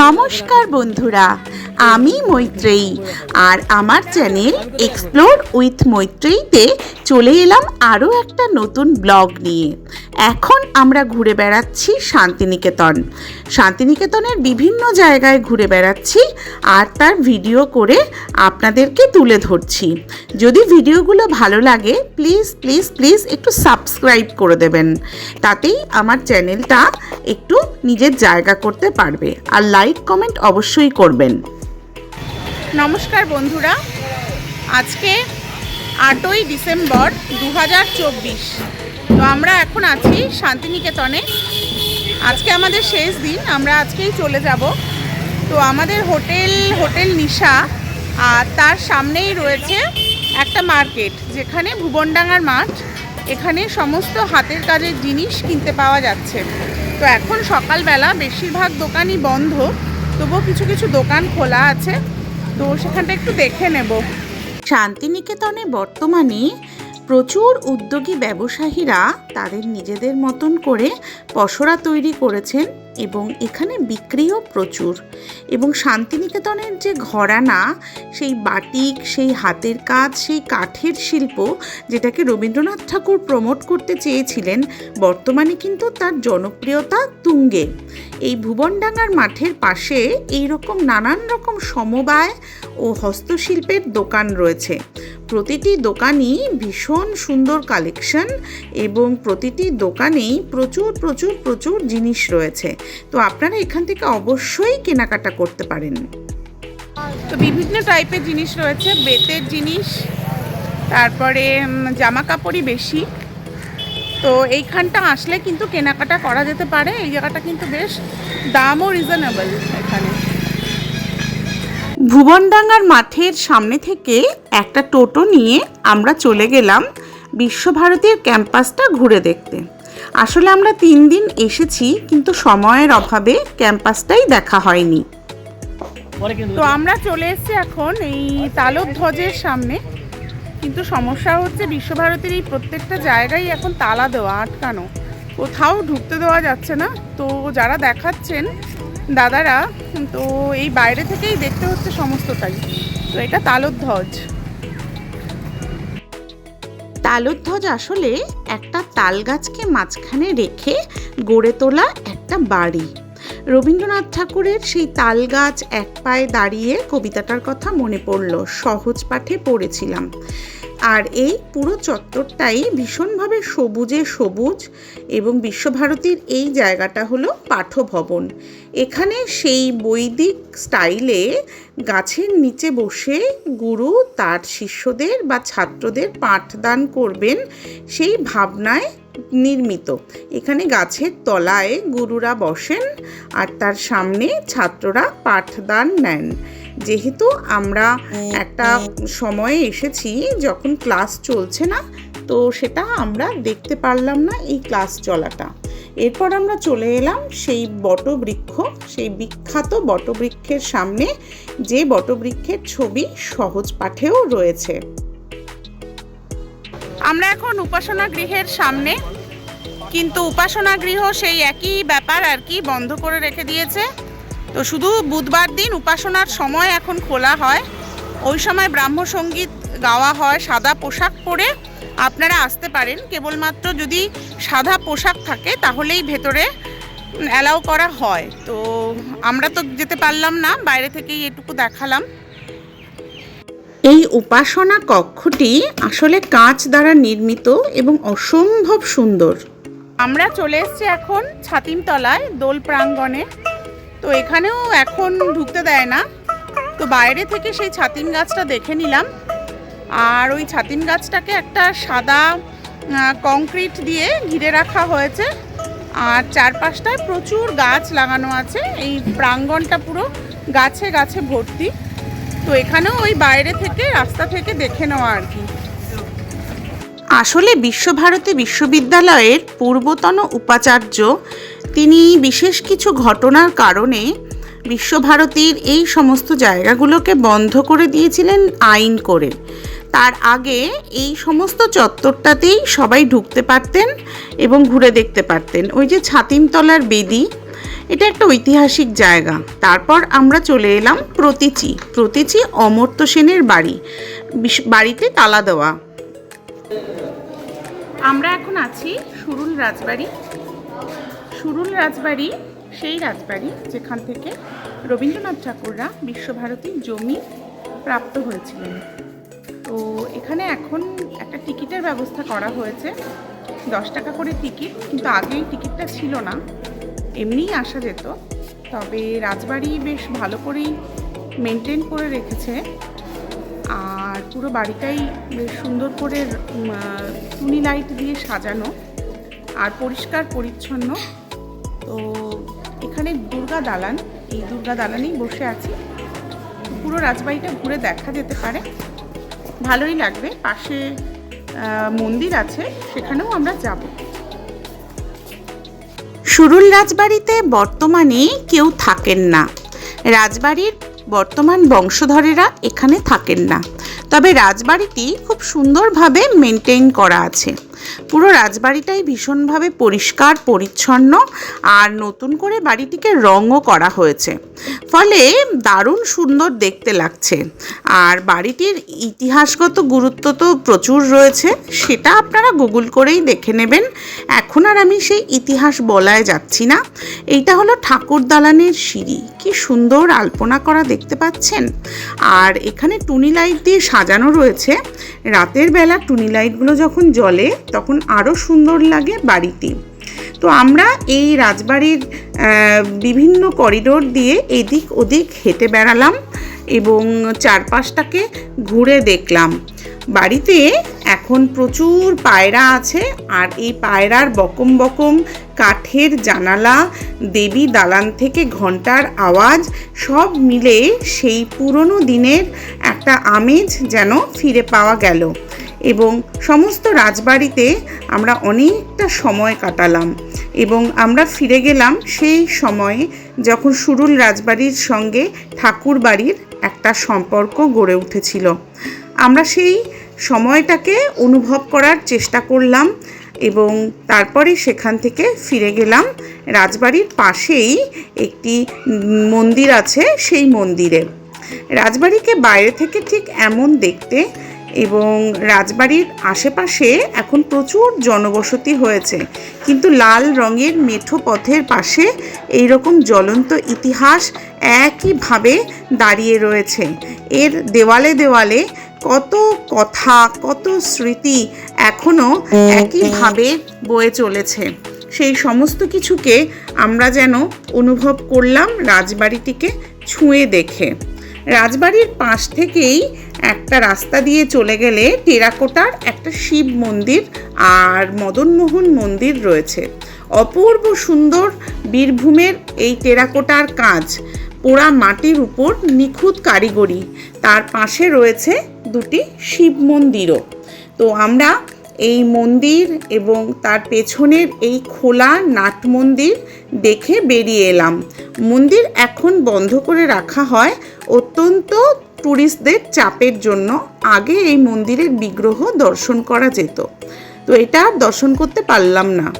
নমস্কার বন্ধুরা আমি মৈত্রেয়ী আর আমার চ্যানেল এক্সপ্লোর উইথ মৈত্রেয়ীতে চলে এলাম আরও একটা নতুন ব্লগ নিয়ে। এখন আমরা ঘুরে বেড়াচ্ছি শান্তিনিকেতন। শান্তিনিকেতনের বিভিন্ন জায়গায় ঘুরে বেড়াচ্ছি আর তার ভিডিও করে আপনাদেরকে তুলে ধরছি। যদি ভিডিওগুলো ভালো লাগে প্লিজ প্লিজ প্লিজ একটু সাবস্ক্রাইব করে দেবেন। তাতেই আমার চ্যানেলটা একটু নিজের জায়গা করতে পারবে। আর লাইক কমেন্ট অবশ্যই করবেন। নমস্কার বন্ধুরা আজকে আটই ডিসেম্বর দু হাজার চব্বিশ। তো আমরা এখন আছি শান্তিনিকেতনে। আজকে আমাদের শেষ দিন, আমরা আজকেই চলে যাব। তো আমাদের হোটেল হোটেল নিশা, আর তার সামনেই রয়েছে একটা মার্কেট, যেখানে ভুবনডাঙ্গার মাঠ, এখানে সমস্ত হাতের কাজের জিনিস কিনতে পাওয়া যাচ্ছে। তো এখন সকালবেলা বেশিরভাগ দোকানই বন্ধ, তবুও কিছু কিছু দোকান খোলা আছে। তো সেখানটা একটু দেখে নেব। শান্তিনিকেতনে বর্তমানে প্রচুর উদ্যোগী ব্যবসায়ীরা তাদের নিজেদের মতন করে পসরা তৈরি করেছেন এবং এখানে বিক্রিও প্রচুর। এবং শান্তিনিকেতনের যে ঘরানা, সেই বাটিক, সেই হাতের কাজ, সেই কাঠের শিল্প, যেটাকে রবীন্দ্রনাথ ঠাকুর প্রমোট করতে চেয়েছিলেন, বর্তমানে কিন্তু তার জনপ্রিয়তা তুঙ্গে। এই ভুবনডাঙ্গার মাঠের পাশে এই রকম নানান রকম সমবায় ও হস্তশিল্পের দোকান রয়েছে। প্রতিটি দোকানই ভীষণ সুন্দর কালেকশন এবং প্রতিটি দোকানেই প্রচুর প্রচুর প্রচুর জিনিস রয়েছে। তো আপনারা এখান থেকে অবশ্যই কেনাকাটা করতে পারেন। তো বিভিন্ন টাইপের জিনিস রয়েছে, বেতের জিনিস, তারপরে জামা কাপড়ই বেশি। তো এইখানটা আসলে কিন্তু কেনাকাটা করা যেতে পারে, এই জায়গাটা কিন্তু বেশ দামও রিজনেবল এখানে। ভুবনডাঙ্গার মাঠের সামনে থেকে একটা টোটো নিয়ে আমরা চলে গেলাম বিশ্বভারতীর ক্যাম্পাসটা ঘুরে দেখতে। আসলে আমরা তিন দিন এসেছি কিন্তু সময়ের অভাবে ক্যাম্পাসটাই দেখা হয়নি। তো আমরা চলে এসেছি এখন এই তালধ্বজের সামনে। কিন্তু সমস্যা হচ্ছে বিশ্বভারতীর এই প্রত্যেকটা জায়গায় এখন তালা দেওয়া আটকানো। কোথাও ঢুকতে দেওয়া যাচ্ছে না। তো যারা দেখাচ্ছেন দাদারা, তো এই বাইরে থেকেই দেখতে হচ্ছে সমস্তটাই। তো এটা তালধ্বজ। তালধ্বজ আসলে একটা তাল গাছকে মাঝখানে রেখে গড়ে তোলা একটা বাড়ি। রবীন্দ্রনাথ ঠাকুরের সেই তাল গাছ এক পায়ে দাঁড়িয়ে কবিতাটার কথা মনে পড়ল, সহজ পাঠে পড়েছিলাম। আর এই পুরো চত্বরটাই ভীষণভাবে সবুজে সবুজ এবং বিশ্বভারতীর এই জায়গাটা হলো পাঠভবন। এখানে সেই বৈদিক স্টাইলে গাছের নিচে বসে গুরু, তার শিষ্যদের বা ছাত্রদের পাঠদান করবেন সেই ভাবনায় নির্মিত। এখানে গাছের তলায় গুরুরা বসেন আর তার সামনে ছাত্ররা পাঠদান নেন। যেহেতু আমরা একটা সময়ে এসেছি, যখন ক্লাস চলছে না, তো সেটা আমরা দেখতে পারলাম না এই ক্লাস চলাটা। এরপর আমরা চলে এলাম সেই বটবৃক্ষ, সেই বিখ্যাত বটবৃক্ষের সামনে। যে বটবৃক্ষের ছবি সহজ পাঠেও রয়েছে। আমরা এখন উপাসনা গৃহের সামনে, কিন্তু উপাসনা গৃহ সেই একই ব্যাপার আর কি বন্ধ করে রেখে দিয়েছে। তো শুধু বুধবার দিন উপাসনার সময় এখন খোলা হয়। ওই সময় ব্রাহ্ম সংগীত গাওয়া হয়, সাদা পোশাক পরে। আপনারা আসতে পারেন, কেবলমাত্র যদি সাদা পোশাক থাকে, তাহলেই ভেতরে অ্যালাউ করা হয়। তো আমরা তো যেতে পারলাম না, বাইরে থেকেই এটুকু দেখালাম। এই উপাসনা কক্ষটি আসলে কাঁচ দ্বারা নির্মিত এবং অসম্ভব সুন্দর। আমরা চলে এসেছি এখন ছাতিমতলায় দোল প্রাঙ্গণে। তো এখানেও এখন ঢুকতে দেয় না। তো বাইরে থেকে সেই ছাতিম গাছটা দেখে নিলাম। আর ওই ছাতিম গাছটাকে একটা সাদা কংক্রিট দিয়ে ঘিরে রাখা হয়েছে। আর চারপাশটায় প্রচুর গাছ লাগানো আছে। এই প্রাঙ্গণটা পুরো গাছে গাছে ভর্তি। তো এখানেও ওই বাইরে থেকে, রাস্তা থেকে দেখে নেওয়া আর কি। আসলে বিশ্বভারতী বিশ্ববিদ্যালয়ের পূর্বতন উপাচার্য, তিনি বিশেষ কিছু ঘটনার কারণে বিশ্বভারতীর এই সমস্ত জায়গাগুলোকে বন্ধ করে দিয়েছিলেন আইন করে। তার আগে এই সমস্ত চত্বরটাতেই সবাই ঢুকতে পারতেন এবং ঘুরে দেখতে পারতেন। ওই যে ছাতিমতলার বেদি এটা একটা ঐতিহাসিক জায়গা। তারপর আমরা চলে এলাম প্রতীচি। প্রতীচি অমর্ত্য সেনের বাড়ি। বাড়িতে তালা দেওয়া। আমরা এখন আছি সুরুল রাজবাড়ি। সুরুল রাজবাড়ি সেই রাজবাড়ি যেখান থেকে রবীন্দ্রনাথ ঠাকুররা বিশ্বভারতীর জমি প্রাপ্ত হয়েছিলেন। তো এখানে এখন একটা টিকিটের ব্যবস্থা করা হয়েছে। দশ টাকা করে টিকিট, কিন্তু আগে টিকিটটা ছিল না। এমনিই আসা যেত, তবে রাজবাড়ি বেশ ভালো করেই মেনটেন করে রেখেছে। আর পুরো বাড়িটাই বেশ সুন্দর করে টুনি লাইট দিয়ে সাজানো আর পরিষ্কার পরিচ্ছন্ন। তো এখানে দুর্গা দালান, এই দুর্গা দালানেই বসে আছি। পুরো রাজবাড়িটা ঘুরে দেখা যেতে পারে। ভালোই লাগবে। পাশে মন্দির আছে, সেখানেও আমরা যাব। সুরুল রাজবাড়িতে বর্তমানে কেউ থাকেন না। রাজবাড়ির বর্তমান বংশধরেরা এখানে থাকেন না। তবে রাজবাড়িটি খুব সুন্দরভাবে মেনটেন করা আছে। পুরো রাজবাড়িটাই ভীষণভাবে পরিষ্কার, পরিচ্ছন্ন আর নতুন করে বাড়িটিকে রঙও করা হয়েছে। ফলে দারুণ সুন্দর দেখতে লাগছে। আর বাড়িটির ইতিহাসগত গুরুত্ব তো প্রচুর রয়েছে, সেটা আপনারা গুগল করেই দেখে নেবেন। এখন আর আমি সেই ইতিহাস বলায় যাচ্ছি না। এইটা হলো ঠাকুর দালানের সিঁড়ি। কি সুন্দর আলপনা করা দেখতে পাচ্ছেন। আর এখানে টুনি লাইট দিয়ে সাজানো রয়েছে। রাতের বেলা টুনি লাইটগুলো যখন জ্বলে তখন আরও সুন্দর লাগে বাড়িটি তো আমরা এই রাজবাড়ির বিভিন্ন করিডোর দিয়ে এদিক ওদিক হেঁটে বেড়ালাম এবং চারপাশটাকে ঘুরে দেখলাম। বাড়িতে এখন প্রচুর পায়রা আছে আর এই পায়রার বকম বকম কাঠের জানালা, দেবী দালান থেকে ঘণ্টার আওয়াজ সব মিলে সেই পুরনো দিনের একটা আমেজ যেন ফিরে পাওয়া গেল। এবং সমস্ত রাজবাড়িতে আমরা অনেকটা সময় কাটালাম এবং আমরা ফিরে গেলাম সেই সময়ে যখন সুরুল রাজবাড়ির সঙ্গে ঠাকুর বাড়ির একটা সম্পর্ক গড়ে উঠেছিল। আমরা সেই সময়টাকে অনুভব করার চেষ্টা করলাম এবং তারপরে সেখান থেকে ফিরে গেলাম। রাজবাড়ির পাশেই একটি মন্দির আছে সেই মন্দিরে। রাজবাড়িকে বাইরে থেকে ঠিক এমন দেখতে এবং রাজবাড়ির আশেপাশে এখন প্রচুর জনবসতি হয়েছে। কিন্তু লাল রঙের মেঠো পথের পাশে এই রকম জ্বলন্ত ইতিহাস একইভাবে দাঁড়িয়ে রয়েছে। এর দেওয়ালে দেওয়ালে কত কথা, কত স্মৃতি এখনও একইভাবে বয়ে চলেছে। সেই সমস্ত কিছুকে আমরা যেন অনুভব করলাম রাজবাড়িটিকে ছুঁয়ে দেখে। রাজবাড়ির পাশ থেকেই একটা রাস্তা দিয়ে চলে গেলে টেরাকোটার একটা শিব মন্দির আর মদনমোহন মন্দির রয়েছে। অপূর্ব সুন্দর বীরভূমের এই টেরাকোটার কাজ, পোড়া মাটির উপর নিখুঁত কারিগরি, তার পাশে রয়েছে দুটি শিব মন্দিরও। তো আমরা এই মন্দির এবং তার পেছনের এই খোলা নাট মন্দির দেখে বেরিয়ে এলাম। মন্দির এখন বন্ধ করে রাখা হয় অত্যন্ত ট্যুরিস্টদের চাপের জন্য। আগে এই মন্দিরের বিগ্রহ দর্শন করা যেত। তো এটা দর্শন করতে পারলাম না।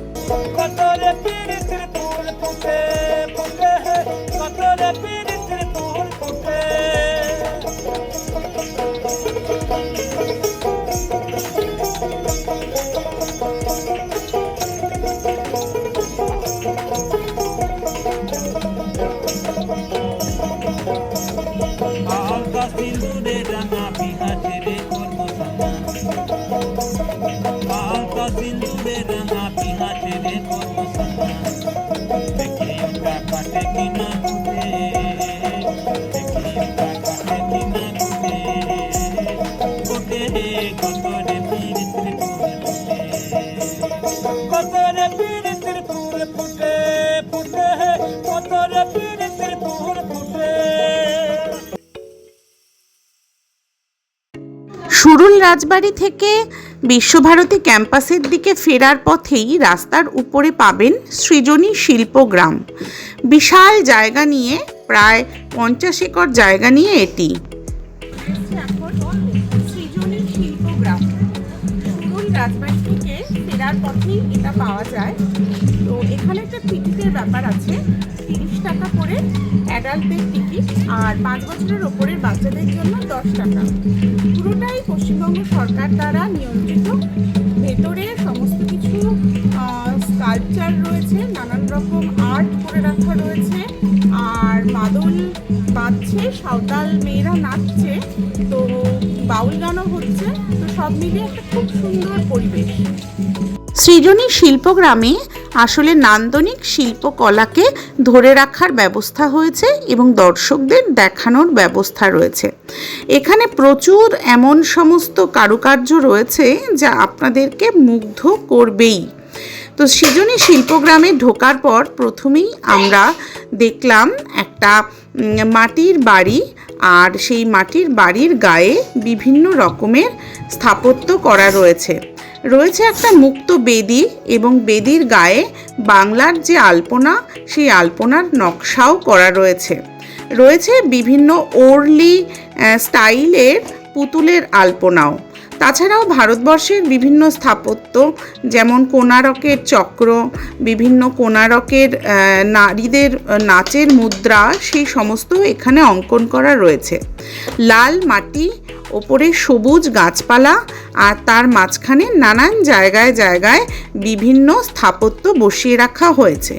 রাজবাড়ি থেকে বিশ্বভারতী ক্যাম্পাসের দিকে ফেরার পথেই রাস্তার উপরে পাবেন সৃজনী শিল্পগ্রাম বিশাল জায়গা নিয়ে, প্রায় পঞ্চাশ একর জায়গা নিয়ে এটি। পাওয়া যায়। তো এখানে একটা টিকিটের ব্যাপার আছে। তিরিশ টাকা টিকিট আর পাঁচ বছরের ওপরের বাচ্চাদের জন্য দশ টাকা। পশ্চিমবঙ্গ সরকার দ্বারা নিয়ন্ত্রিত ভেতরে সমস্ত কিছু স্কাল্পচার রয়েছে, নানান রকম আর্ট করে রাখা রয়েছে। আর মাদল বাজছে সাঁওতাল মেয়েরা নাচছে, তো বাউল গানও হচ্ছে, তো সব মিলিয়ে একটা খুব সুন্দর পরিবেশ। সৃজনী শিল্পগ্রামে আসলে নান্দনিক শিল্পকলাকে ধরে রাখার ব্যবস্থা হয়েছে এবং দর্শকদের দেখানোর ব্যবস্থা রয়েছে। এখানে প্রচুর এমন সমস্ত কারুকার্য রয়েছে যা আপনাদেরকে মুগ্ধ করবেই। তো সৃজনী শিল্পগ্রামে ঢোকার পর প্রথমেই আমরা দেখলাম একটা মাটির বাড়ি আর সেই মাটির বাড়ির গায়ে বিভিন্ন রকমের স্থাপত্য করা রয়েছে। রয়েছে একটা মুক্ত বেদি এবং বেদির গায়ে বাংলার যে আলপনা, সেই আলপনার নকশাও করা রয়েছে। রয়েছে বিভিন্ন ওরলি স্টাইলের পুতুলের আলপনাও। তাছাড়াও ভারতবর্ষের বিভিন্ন স্থাপত্য, যেমন কোনারকের চক্র, বিভিন্ন কোনারকের নারীদের নাচের মুদ্রা, সেই সমস্ত এখানে অঙ্কন করা রয়েছে। লাল মাটি, ওপরে সবুজ গাছপালা, আর তার মাঝখানে নানান জায়গায় জায়গায় বিভিন্ন স্থাপত্য বসিয়ে রাখা হয়েছে।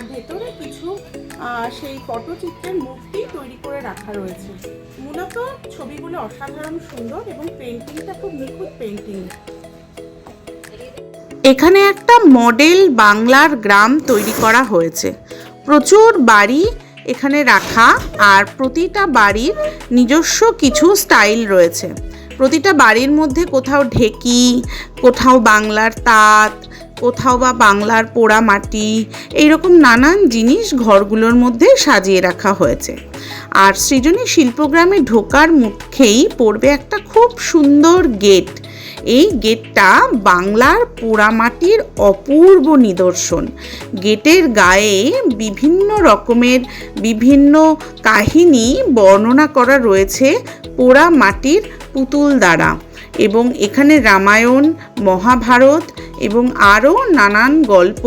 আর ভেতরে কিছু সেই পটচিত্রের মূর্তি তৈরি করে রাখা রয়েছে। মূলত ছবিগুলো অসাধারণ সুন্দর এবং পেন্টিংটা খুব নিখুঁত পেন্টিং এখানে একটা মডেল বাংলার গ্রাম তৈরি করা হয়েছে। প্রচুর বাড়ি এখানে রাখা আর প্রতিটা বাড়ির নিজস্ব কিছু স্টাইল রয়েছে। প্রতিটা বাড়ির মধ্যে কোথাও ঢেকি, কোথাও বাংলার তাঁত কোথাও বা বাংলার পোড়া মাটি এইরকম নানান জিনিস ঘরগুলোর মধ্যে সাজিয়ে রাখা হয়েছে। আর সৃজনী শিল্পগ্রামে ঢোকার মুখেই পড়বে একটা খুব সুন্দর গেট। এই গেটটা বাংলার পোড়ামাটির অপূর্ব নিদর্শন। গেটের গায়ে বিভিন্ন রকমের বিভিন্ন কাহিনী বর্ণনা করা রয়েছে পোড়া মাটির পুতুল দ্বারা। এবং এখানে রামায়ণ, মহাভারত এবং আরও নানান গল্প,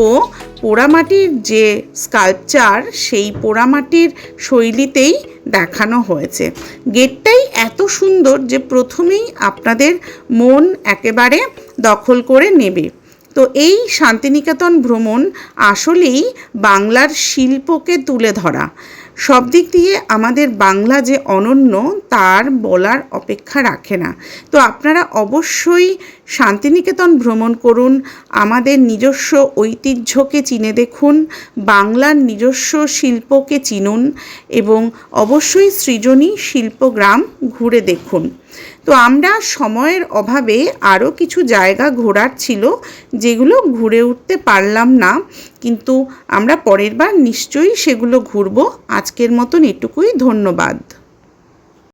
পোড়ামাটির যে স্কাল্পচার সেই পোড়ামাটির শৈলীতেই দেখানো হয়েছে। গেটটাই এত সুন্দর যে প্রথমেই আপনাদের মন একেবারে দখল করে নেবে। তো এই শান্তিনিকেতন ভ্রমণ আসলেই বাংলার শিল্পকে তুলে ধরা। সব দিক দিয়ে আমাদের বাংলা যে অনন্য, তার বলার অপেক্ষা রাখে না। তো আপনারা অবশ্যই শান্তিনিকেতন ভ্রমণ করুন, আমাদের নিজস্ব ঐতিহ্যকে চিনে দেখুন, বাংলার নিজস্ব শিল্পকে চিনুন এবং অবশ্যই সৃজনী শিল্পগ্রাম ঘুরে দেখুন। তো আমরা সময়ের অভাবে আরও কিছু জায়গা ঘোরার ছিল যেগুলো ঘুরে উঠতে পারলাম না, কিন্তু আমরা পরের বার নিশ্চয়ই সেগুলো ঘুরবো। আজকের মতন এটুকুই, ধন্যবাদ।